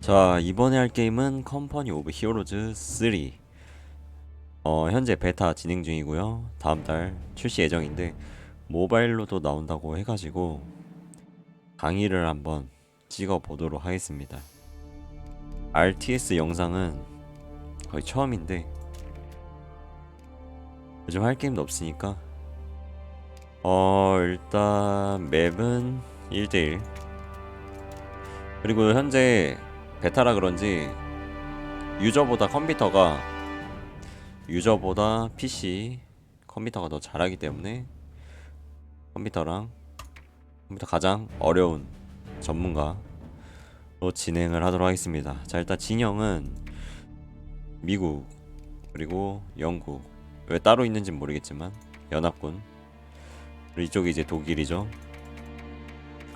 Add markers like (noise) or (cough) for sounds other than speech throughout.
자 이번에 할 게임은 컴퍼니 오브 히어로즈 3 어, 현재 베타 진행 중이고요. 다음 달 출시 예정인데 모바일로도 나온다고 해가지고 강의를 한번 찍어 보도록 하겠습니다. RTS 영상은 거의 처음인데 요즘 할 게임도 없으니까. 어 일단 맵은 1대1 그리고 현재 베타라 그런지 유저보다 컴퓨터가 유저보다 PC 컴퓨터가 더 잘하기 때문에 컴퓨터랑 컴퓨터 가장 어려운 전문가로 진행을 하도록 하겠습니다. 자 일단 진영은 미국 그리고 영국 왜 따로 있는지 모르겠지만 연합군 이쪽이 이제 독일이죠.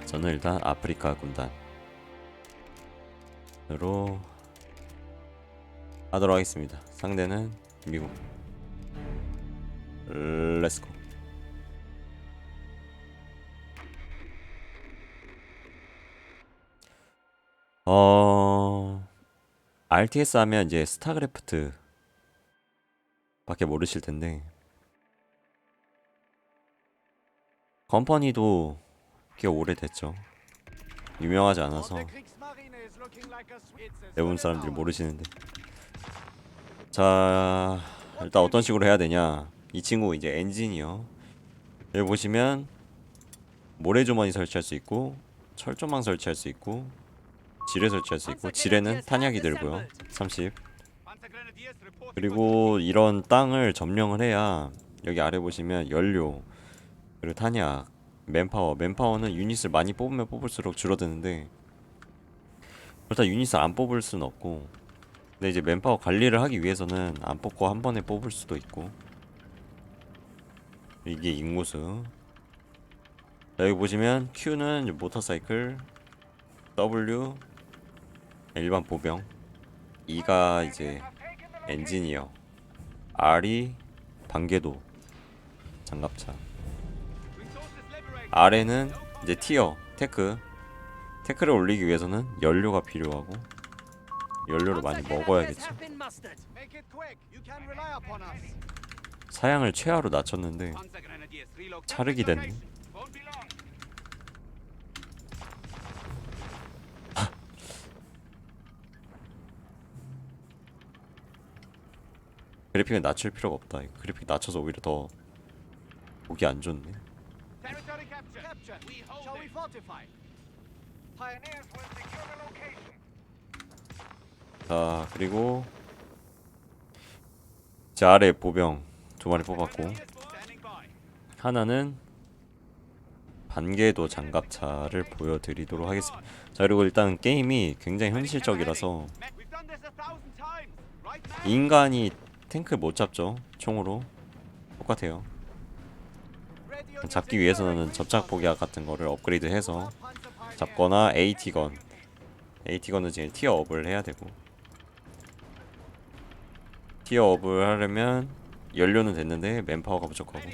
저는 일단 아프리카 군단 으로 하도록 하겠습니다. 상대는 미국. 렛츠고. 어 RTS 하면 이제 스타크래프트 밖에 모르실 텐데 컴퍼니도 꽤 오래됐죠. 유명하지 않아서 대부분 사람들이 모르시는데. 자 일단 어떤 식으로 해야 되냐? 이 친구 이제 엔지니어 여기 보시면 모래주머니 설치할 수 있고 철조망 설치할 수 있고 지뢰 설치할 수 있고 지뢰는 탄약이 들고요. 30 그리고 이런 땅을 점령을 해야 여기 아래 보시면 연료 그리고 탄약 맨파워. 맨파워는 유닛을 많이 뽑으면 뽑을수록 줄어드는데 일단 유닛을 안 뽑을 수는 없고 근데 이제 맨파워 관리를 하기 위해서는 안 뽑고 한 번에 뽑을 수도 있고. 이게 인구수. 자, 여기 보시면 Q는 모터사이클 W 일반 보병. E가 이제 엔지니어. R이 반궤도 장갑차. R에는 이제 티어 테크 테크를 올리기 위해서는 연료가 필요하고 연료를 많이 먹어야겠죠. 사양을 최하로 낮췄는데 차르기 됐네. (laughs) 그래픽을 낮출 필요가 없다. 그래픽 낮춰서 오히려 더 보기 안 좋네. 자 그리고 제 아래 보병 두 마리 뽑았고. 하나는 반궤도 장갑차를 보여드리도록 하겠습니다. 자 그리고 일단 게임이 굉장히 현실적이라서. 인간이 탱크 못 잡죠 총으로 똑같아요. 잡기 위해서는 접착 폭약 같은 거를 업그레이드해서 잡거나 AT건 AT건은 지금 티어업을 해야 되고 티어업을 하려면 연료는 됐는데 맨파워가 부족하고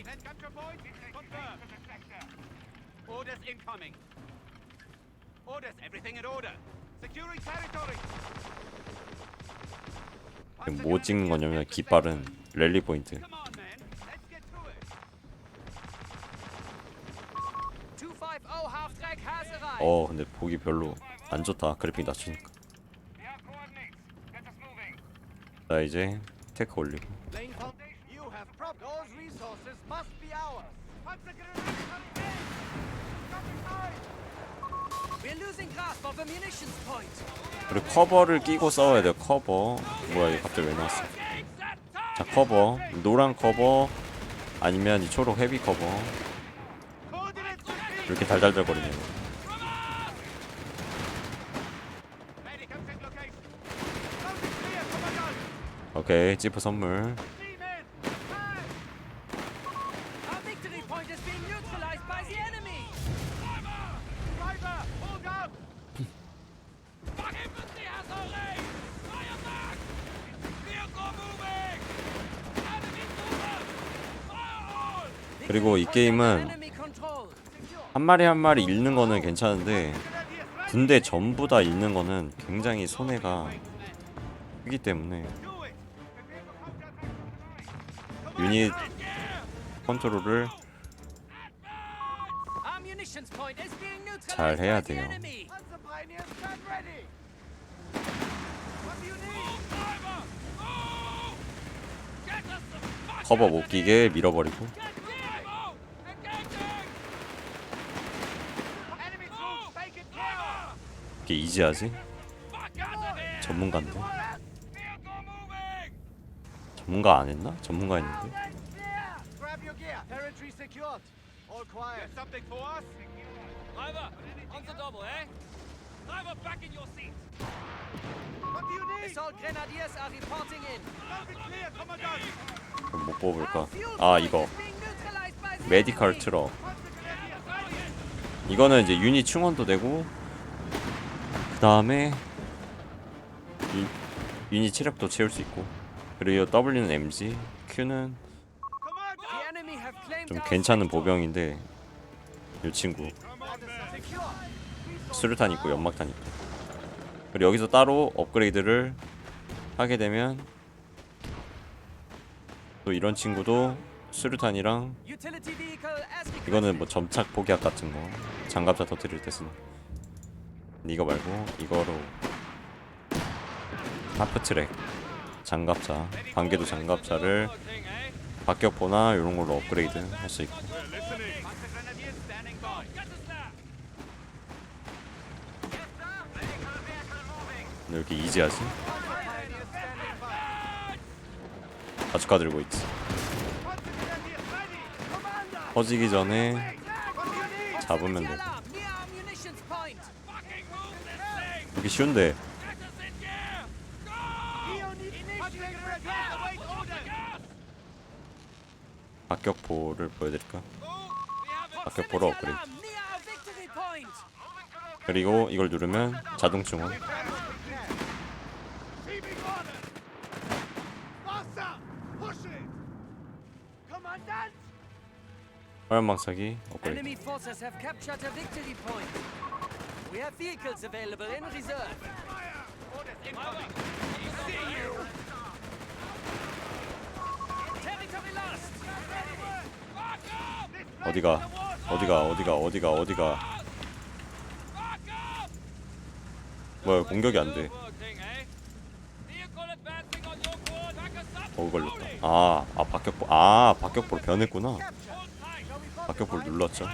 뭐 찍는 거냐면 깃발은 랠리 포인트 어 근데 보기 별로 안 좋다 그래픽 낮추니까 자 이제 테크 올리고. 그리고 커버를 끼고 싸워야 돼요 커버 뭐야 이거 갑자기 왜 나왔어 자 커버 노란 커버 아니면 이 초록 헤비 커버. 이렇게 clear. Commandant. 오케이 지프 선물! 그리고 이 게임은. 한 마리 한 마리 읽는 거는 괜찮은데 군대 전부 다 잃는 거는 굉장히 손해가 크기 때문에. 유닛 컨트롤을 잘 해야 돼요. 커버 못 끼게 밀어버리고 here! Get ammo! Engaging! Enemy troops Move! taken care Driver! 이렇게 이지하지? 전문가인데! 전문가 안 했나? 전문가 했는데 eh? 못 뽑을까? 아 이거 메디컬. 트럭. 이거는 이제 유닛 충원도 되고 그 다음에 유닛 체력도 채울 수 있고 그리고 W는 MG, Q는 좀 괜찮은. 보병인데 이 친구. 수류탄 있고 연막탄 있고 그리고 여기서 따로 업그레이드를 하게 되면 또 이런 친구도 수류탄이랑. 이거는 뭐 점착 폭약 같은 거 장갑차 터뜨릴 때 쓰는 이거 말고 이거로 하프트랙 장갑차 반개도 장갑차를 eh? 박격포나 이런 걸로 업그레이드 할 수 있고! 근데 이렇게 이지하지? 바주카 들고 있지. 터지기 전에? 잡으면 돼 Await order. 박격포를 보여드릴까? Victory point. 그리고 이걸 누르면 자동 충원. 화염방사기 업그레이드 We have vehicles available in reserve. Orders incoming. Territory lost. Back up! 어디가 어디가 어디가 어디가 어디가! 뭐야 공격이 안돼 eh? 버그 걸렸다 아, 아 박격포 아 박격포로 변했구나. 박격포를 눌렀죠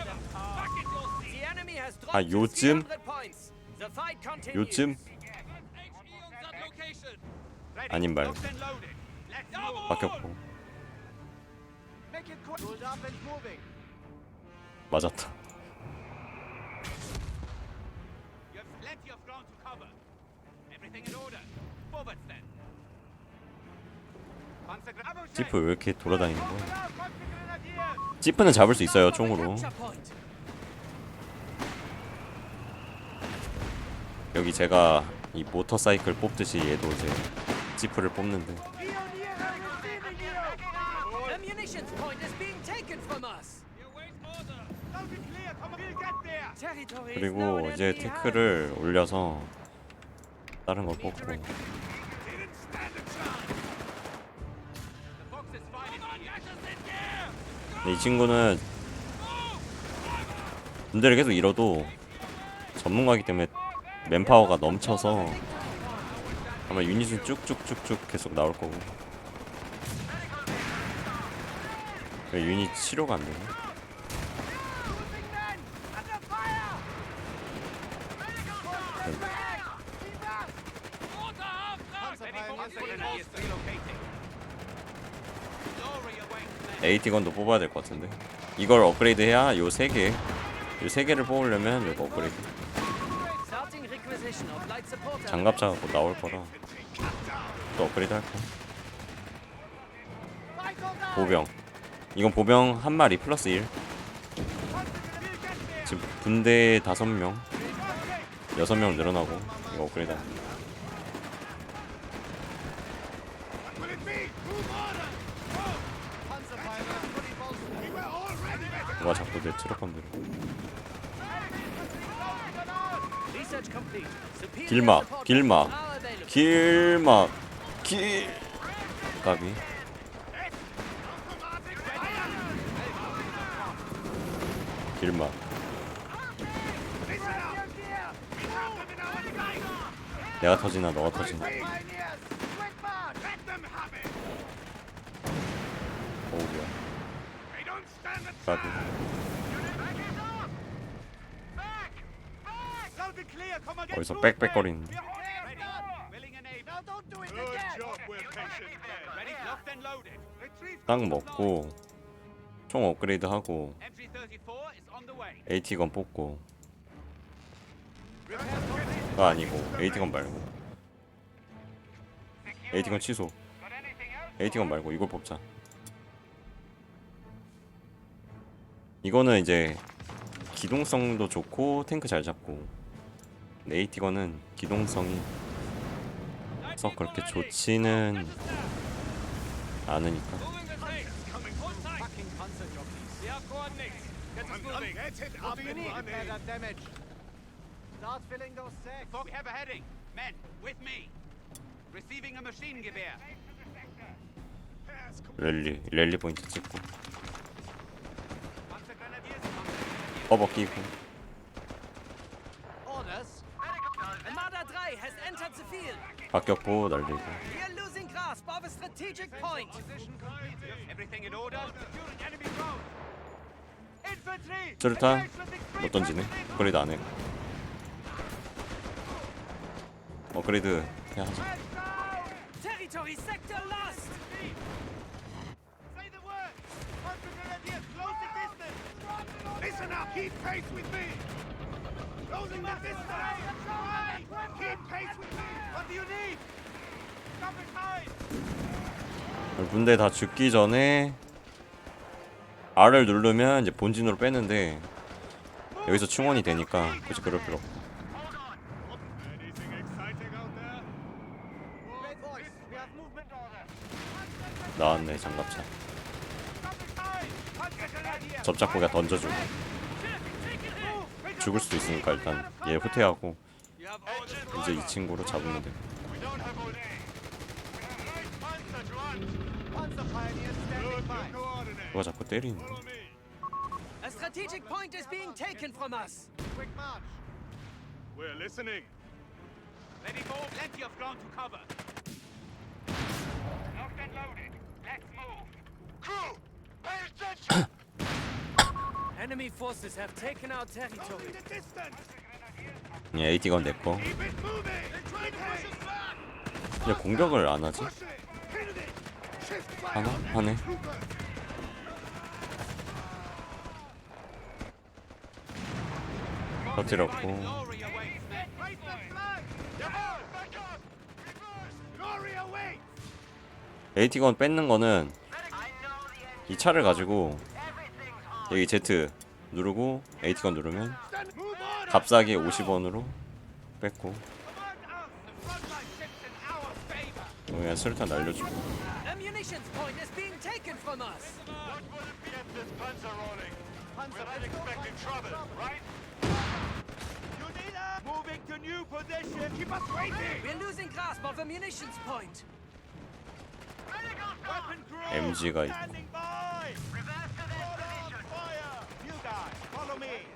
아, 요쯤? 요쯤. 아닌 말. 박격포 moving. 맞았다. 지프 왜 이렇게 돌아다니는 거야. 지프는 잡을 수 있어요 총으로 Capture point. 여기 제가 이 모터사이클 뽑듯이 얘도 이제 지프를 뽑는데 그리고 이제. 태클을 올려서 다른 걸 뽑고 이 친구는 군대를 계속 잃어도 전문가이기 때문에 맨파워가 넘쳐서 아마 유닛은 쭉쭉쭉쭉 계속 나올 거고 왜 유닛 치료가 안 men. AT건도 뽑아야 될 것 같은데 이걸 업그레이드 해야 요 세 개, 요 세 개를 뽑으려면 이거 업그레이드 장갑차가 곧 나올 거라 또 업그레이드 die. 보병 이건 보병 한 마리 플러스 1 Panzer grenadiers. We'll get there. 지금 군대 다섯 명 여섯 명 늘어나고 이거 업그레이드 ready. 누가 자꾸 내 체력 건드려 길막, 길막. 길막 길 까비 길막 내가 터지나 너가 터지나 a 까비 Loud and clear, come again! 거기서 땅 먹고 총 업그레이드 하고 MG34 is on the way. AT건 뽑고 아 아니고 AT건 말고 AT건 취소 AT건 말고 이걸 뽑자 이거는 이제 기동성도 좋고 탱크 잘 잡고 AT건은 기동성이 썩 그렇게 좋지는 않으니까 랠리 랠리 포인트 찍고 허버 끼고 Orders. Armada 3 has entered the field. 박격포 날리고! 수류탄 못 던지네. 업그레이드 안해 업그레이드 그냥 하자! Listen up, keep pace with me. Closing the distance. 군대 다 죽기 전에 R을 누르면 이제 본진으로 빼는데 여기서 충원이 되니까 굳이 그럴 필요 없고. 나왔네 장갑차! 접착고가 던져주고 죽을 수도 있으니까 일단 얘 후퇴하고. 이제 이 친구로 잡으면 돼. 누가 자꾸 때리는 me. A strategic point is being taken from us. Quick march. We're listening. Ready for plenty of ground to cover. Locked and loaded. Let's move. Crew, pay attention. Enemy forces have taken our territory. Closing the distance. 예, AT건 내꺼. 왜 공격을 안 하지? 하나? 하네. 터뜨렸고. AT건 뺏는 거는 이 차를 가지고 여기 Z 누르고 AT건 누르면. 값싸게 50원으로 뺏고! 그냥 수류탄 날려주고! Moving to new position! Keep us waiting. We're losing grasp of munitions point. Weapon! MG가 있고 Standing by! Reverse to their position! Fire! You guys, follow me!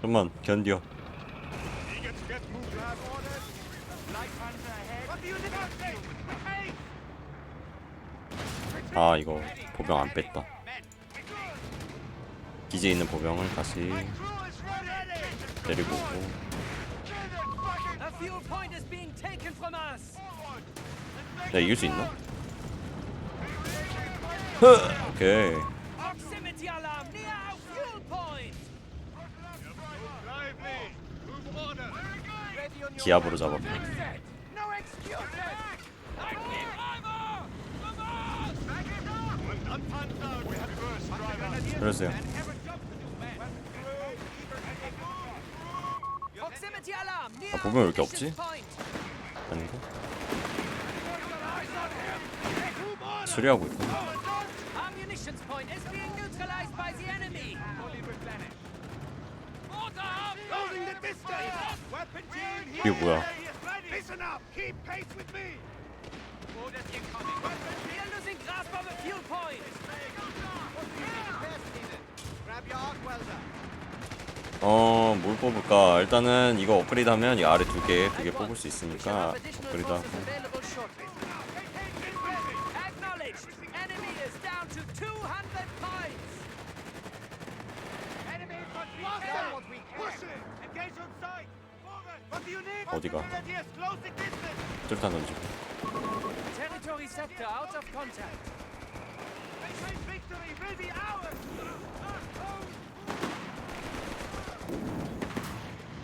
좀만 견뎌! 아 이거 보병 안 뺐다! 기지에 있는 보병을 다시! 데리고 오고. 내가 이길 수 있나? 흐! 오케이 Proximity alarm near our fuel point. Lively. Move order. Ready 기압으로 driver. 그러세요 아, 보면 왜 이렇게 없지? 아닌가? 수리하고 Our Arc welder. 어, 뭘 뽑을까? 일단은 이거 업그레이드 하면 이 아래 두 개, 두 개 뽑을 수 있으니까 업그레이드 하고 어디가? Grenadiers, closing distance. 쫄탄 던지고 Territory sector out of contact. Maintain victory will be ours.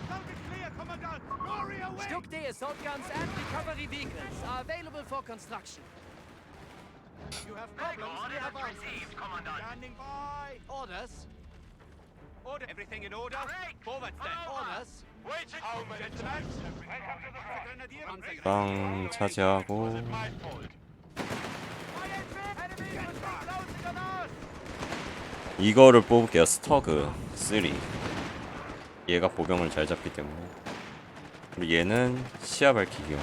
Sound is clear, Commandant. Glory away. Stuck D assault guns and recovery vehicles are available for construction. You have problems. We have answers. Commandant. Standing by. Orders. Order. Everything in order. Forward step. Orders. Waiting. How many times have we Welcome to the Grenadier. Panzer 빵 차지하고 my fault? Enemy infantry closing on us. 이거를 뽑을게요 스터그 3 얘가 보병을 잘 잡기 때문에 그리고 얘는 시야 밝히기용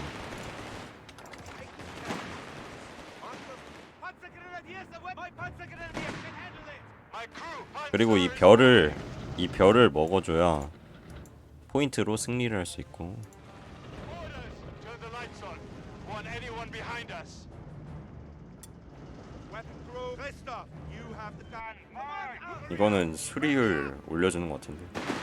Panzer Grenadiers away. My Panzer Grenadiers can handle it. My crew. punch 그리고 이 it. 별을 이 별을 먹어줘야 포인트로 승리를 할 수 있고 you have. 이거는 수리율 올려주는 것 같은데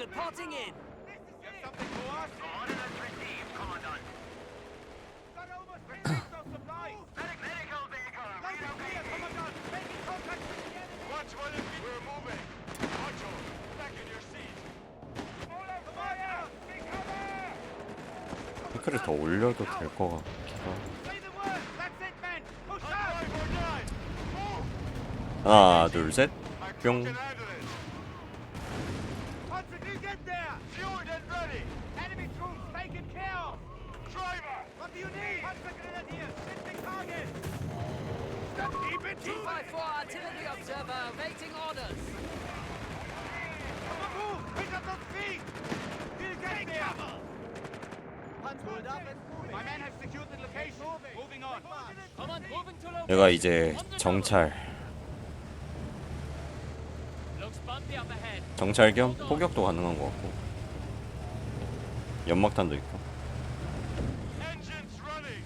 reporting in. Is it. Something for us. 피크를 더 올려도 될 것 같기도. 하나 둘셋 My crew 뿅 can handle it. Panzer, you get there. Fueled and ready. Enemy troops taken care of. Driver. What do you need? Panzer Grenadiers. Shifting target. Keep it T-54 artillery observer awaiting orders. Come on, move. Pick up those feet. We'll get there. Pulled up and moving. My men have secured the location. Moving on. Command moving to location. 얘가 이제 정찰. 정찰 겸 포격도 가능한 것 같고 연막탄도 있고 Engines running.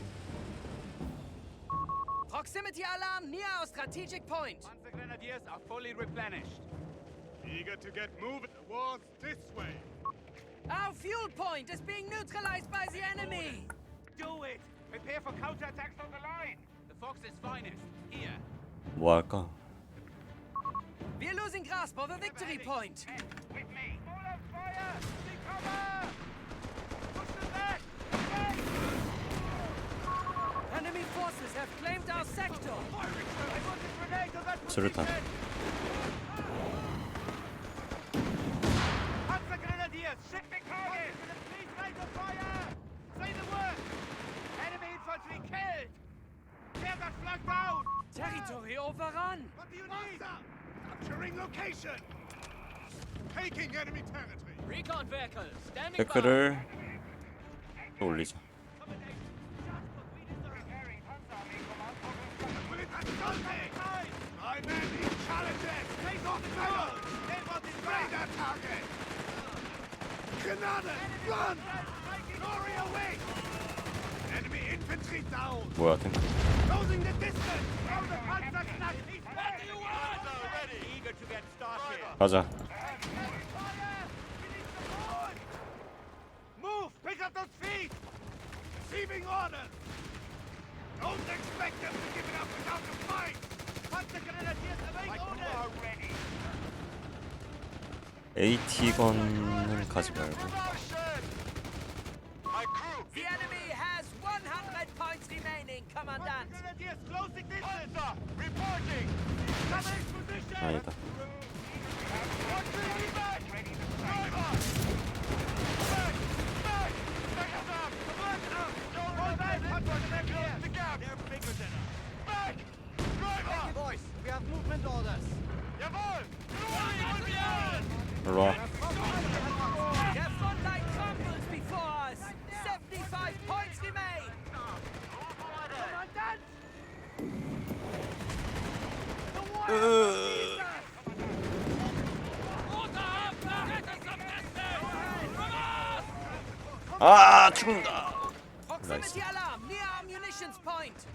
Proximity alarm near our strategic point. Panzer Grenadiers are fully replenished. Eager to get moving. The war's this way. Our fuel point is being neutralized by the enemy. Do it. Prepare for counterattacks on the line. The Fox's finest. Here. 뭐 할까? We're losing grasp of a victory point. Men, with me. All on fire. Take cover. Push them back. Hey. Enemy forces have claimed our sector. I want a grenade to that 수류탄 position. Cannon, run. Glory away. Enemy infantry down. 뭐야 탱크 Closing the Move! Pick up those feet! Receiving orders. Don't expect them to give it up without a fight! Panzergrenadiers await orders! ready! AT건은 가지 말고 My crew! The enemy has 100 points remaining, Commandant. Panzergrenadiers closing distance! Panzer! Reporting! Cover position! 아니다.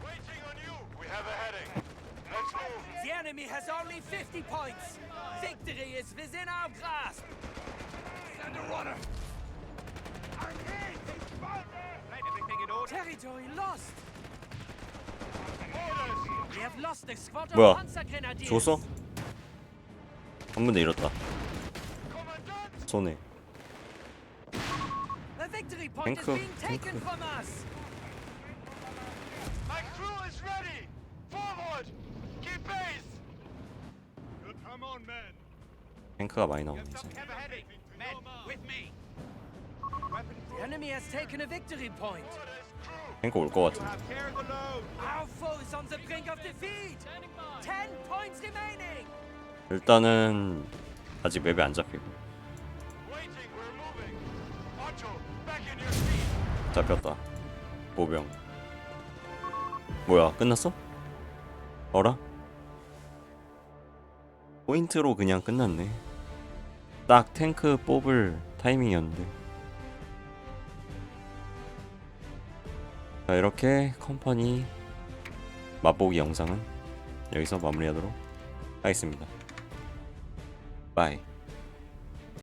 Waiting on you! We have a heading. Let's move! The enemy has only 50 points. Victory is within our grasp. Send a runner! Everything in order? Territory lost. Orders! We have lost the squad of 뭐야? 줬어? 한 번 더 잃었다. 손에. Victory point is Tank, being taken tank. from us. My crew is ready! Forward! Keep pace! Come on, men! 탱크가 많이 나오네 이제. Have a heading! Men, with me! The enemy has taken a victory point. 탱크 올것 같은데. Have of the load! Our foe is on the brink of defeat. 10 points remaining. 일단은 아직 맵에 안 잡히고 잡혔다. 보병. 뭐야 끝났어? 어라? 포인트로 그냥 끝났네. 딱 탱크 뽑을 타이밍이었는데. 자 이렇게 컴퍼니 맛보기 영상은 여기서 마무리하도록 하겠습니다. 바이.